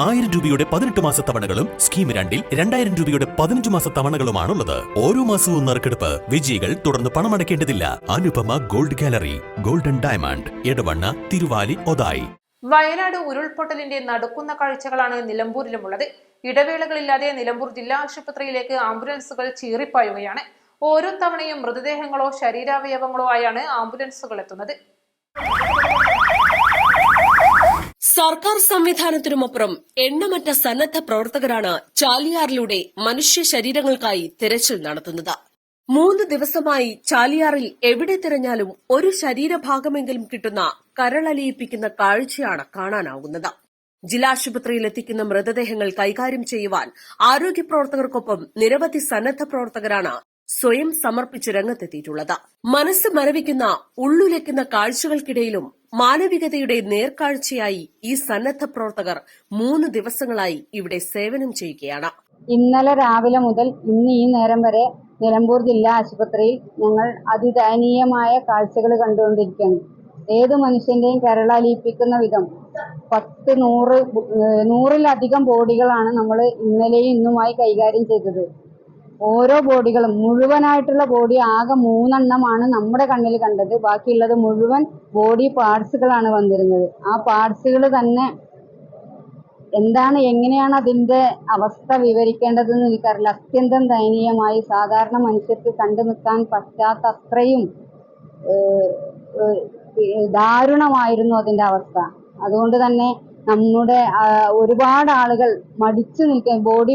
ആയിരം രൂപയുടെ പതിനെട്ട് മാസ തവണകളും സ്കീം രണ്ടിൽ രണ്ടായിരം രൂപയുടെ പതിനഞ്ച് മാസ തവണകളുമാണുള്ളത്. ഓരോ മാസവും നറുക്കെടുപ്പ് വിജയികൾ തുടർന്ന് പണമടയ്ക്കേണ്ടതില്ല. Anupama gold gallery golden diamond Edavanna Thiruvali Othayi. Wayanad ഉരുൾപൊട്ടലിന്റെ നടക്കുന്ന കാഴ്ചകളാണ് നിലമ്പൂരിലുമുള്ളത്. ഇടവേളകളില്ലാതെ നിലമ്പൂർ ജില്ലാ ആശുപത്രിയിലേക്ക് ആംബുലൻസുകൾ ചീറിപ്പായുകയാണ്. ഓരോ തവണയും മൃതദേഹങ്ങളോ ശരീരാവയവങ്ങളോ ആയാണ് ആംബുലൻസുകൾ എത്തുന്നത്. സർക്കാർ സംവിധാനത്തിനുമപ്പുറം എണ്ണമറ്റ സന്നദ്ധ പ്രവർത്തകരാണ് ചാലിയാറിലൂടെ മനുഷ്യ ശരീരങ്ങൾക്കായി തിരച്ചിൽ നടത്തുന്നത്. മൂന്ന് ദിവസമായി ചാലിയാറിൽ എവിടെ തിരഞ്ഞാലും ഒരു ശരീരഭാഗമെങ്കിലും കിട്ടുന്ന കരളലിയിപ്പിക്കുന്ന കാഴ്ചയാണ് കാണാനാവുന്നത്. ജില്ലാശുപത്രിയിൽ എത്തിക്കുന്ന മൃതദേഹങ്ങൾ കൈകാര്യം ചെയ്യുവാൻ ആരോഗ്യ പ്രവർത്തകർക്കൊപ്പം നിരവധി സന്നദ്ധ പ്രവർത്തകരാണ് സ്വയം സമർപ്പിച്ച് രംഗത്തെത്തിയിട്ടുള്ളത്. മനസ്സ് മരവിക്കുന്ന ഉള്ളുലയ്ക്കുന്ന കാഴ്ചകൾക്കിടയിലും മാനവികതയുടെ നേർക്കാഴ്ചയായി ഈ സന്നദ്ധ പ്രവർത്തകർ മൂന്ന് ദിവസങ്ങളായി ഇവിടെ സേവനം ചെയ്യുകയാണ്. ഇന്നലെ രാവിലെ മുതൽ ഇന്ന് ഈ നേരം വരെ നിലമ്പൂർ ജില്ലാ ആശുപത്രിയിൽ ഞങ്ങൾ അതിദയനീയമായ കാഴ്ചകൾ കണ്ടുകൊണ്ടിരിക്കുകയാണ് ഏത് മനുഷ്യന്റെയും കരളലിയിപ്പിക്കുന്ന വിധം പത്ത് നൂറ് നൂറിലധികം ബോഡികളാണ് നമ്മൾ ഇന്നലെയും ഇന്നുമായി കൈകാര്യം ചെയ്തത്. ഓരോ ബോഡികളും മുഴുവനായിട്ടുള്ള ബോഡി ആകെ മൂന്നെണ്ണമാണ് നമ്മുടെ കണ്ണിൽ കണ്ടത്. ബാക്കിയുള്ളത് മുഴുവൻ ബോഡി പാർട്സുകളാണ് വന്നിരുന്നത്. ആ പാർട്സുകൾ തന്നെ എന്താണ് എങ്ങനെയാണ് അതിന്റെ അവസ്ഥ വിവരിക്കേണ്ടതെന്ന് എനിക്കറിയില്ല. അത്യന്തം ദയനീയമായി സാധാരണ മനുഷ്യർക്ക് കണ്ടു നിൽക്കാൻ പറ്റാത്ത അത്രയും ദാരുണമായിരുന്നു അതിന്റെ അവസ്ഥ. അതുകൊണ്ട് തന്നെ നമ്മുടെ ഒരുപാട് ആളുകൾ മടിച്ചു നിൽക്കാൻ ബോഡി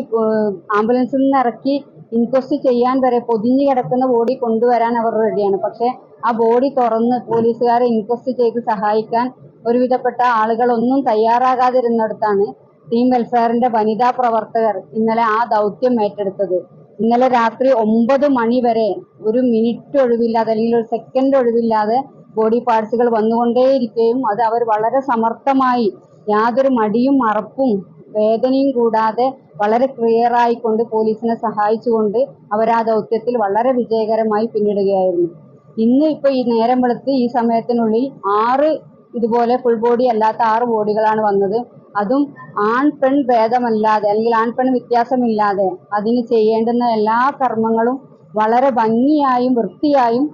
ആംബുലൻസിൽ നിന്ന് ഇറക്കി ഇൻക്വസ്റ്റ് ചെയ്യാൻ വരെ പൊതിഞ്ഞു കിടക്കുന്ന ബോഡി കൊണ്ടുവരാൻ അവർ റെഡിയാണ്. പക്ഷെ ആ ബോഡി തുറന്ന് പോലീസുകാരെ ഇൻക്വസ്റ്റ് ചെയ്ത് സഹായിക്കാൻ ഒരുവിധപ്പെട്ട ആളുകളൊന്നും തയ്യാറാകാതിരുന്നിടത്താണ് ടീം വെൽഫെയറിന്റെ വനിതാ പ്രവർത്തകർ ഇന്നലെ ആ ദൗത്യം ഏറ്റെടുത്തത്. ഇന്നലെ രാത്രി ഒമ്പത് മണി വരെ ഒരു മിനിറ്റ് ഒഴിവില്ലാതെ അല്ലെങ്കിൽ ഒരു സെക്കൻഡ് ഒഴിവില്ലാതെ ബോഡി പാർട്സുകൾ വന്നുകൊണ്ടേയിരിക്കുകയും അത് അവർ വളരെ സമർത്ഥമായി യാതൊരു മടിയും മറപ്പും വേദനയും കൂടാതെ വളരെ ക്ലിയർ ആയിക്കൊണ്ട് പോലീസിനെ സഹായിച്ചുകൊണ്ട് അവർ ആ ദൗത്യത്തിൽ വളരെ വിജയകരമായി പിന്നിടുകയായിരുന്നു. ഇന്ന് ഇപ്പൊ ഈ നേരം വെളുത്ത് ഈ സമയത്തിനുള്ളിൽ ആറ് ഇതുപോലെ ഫുൾ ബോഡി അല്ലാത്ത ആറ് ബോഡികളാണ് വന്നത്. അതും ആൺ പെൺ ഭേദമല്ലാതെ അല്ലെങ്കിൽ ആൺ പെൺ വ്യത്യാസമില്ലാതെ അതിന് ചെയ്യേണ്ടുന്ന എല്ലാ കർമ്മങ്ങളും വളരെ ഭംഗിയായും വൃത്തിയായും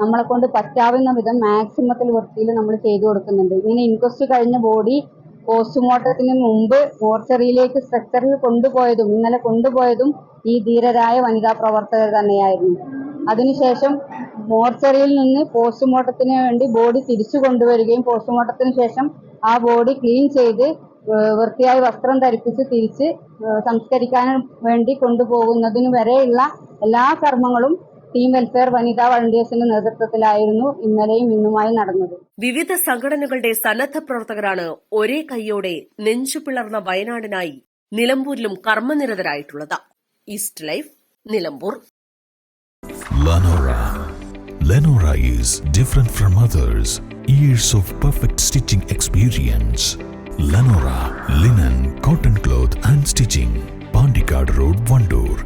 നമ്മളെ കൊണ്ട് പറ്റാവുന്ന വിധം മാക്സിമത്തിൽ വൃത്തിയിൽ നമ്മൾ ചെയ്തു കൊടുക്കുന്നുണ്ട്. ഇങ്ങനെ ഇൻക്വസ്റ്റ് കഴിഞ്ഞ ബോഡി പോസ്റ്റ്മോർട്ടത്തിന് മുമ്പ് മോർച്ചറിയിലേക്ക് സ്ട്രക്ചറിൽ കൊണ്ടുപോയതും ഇന്നലെ കൊണ്ടുപോയതും ഈ ധീരരായ വനിതാ പ്രവർത്തകർ തന്നെയായിരുന്നു. അതിനുശേഷം മോർച്ചറിയിൽ നിന്ന് പോസ്റ്റ്മോർട്ടത്തിന് വേണ്ടി ബോഡി തിരിച്ചു കൊണ്ടുവരികയും പോസ്റ്റ്മോർട്ടത്തിന് ശേഷം ആ ബോഡി ക്ലീൻ ചെയ്ത് വൃത്തിയായ വസ്ത്രം ധരിപ്പിച്ച് തിരിച്ച് സംസ്കരിക്കാൻ വേണ്ടി കൊണ്ടുപോകുന്നതിന് വരെയുള്ള എല്ലാ കർമ്മങ്ങളും ടീം വെൽഫെയർ വനിതാ വളണ്ടിയേഴ്സിന്റെ നേതൃത്വത്തിലായിരുന്നു ഇന്നലെയും ഇന്നുമായി നടന്നത് വിവിധ സംഘടനകളുടെ സന്നദ്ധ പ്രവർത്തകരാണ് ഒരേ കൈയോടെ നെഞ്ചുപിളർന്ന വയനാടിനായി നിലമ്പൂരിലും കർമ്മനിരതരായിട്ടുള്ളത് east life Nilambur Lenora is different from others. Years of perfect stitching experience. Lenora, linen, cotton cloth, and stitching. Pandikad Road, Vandur.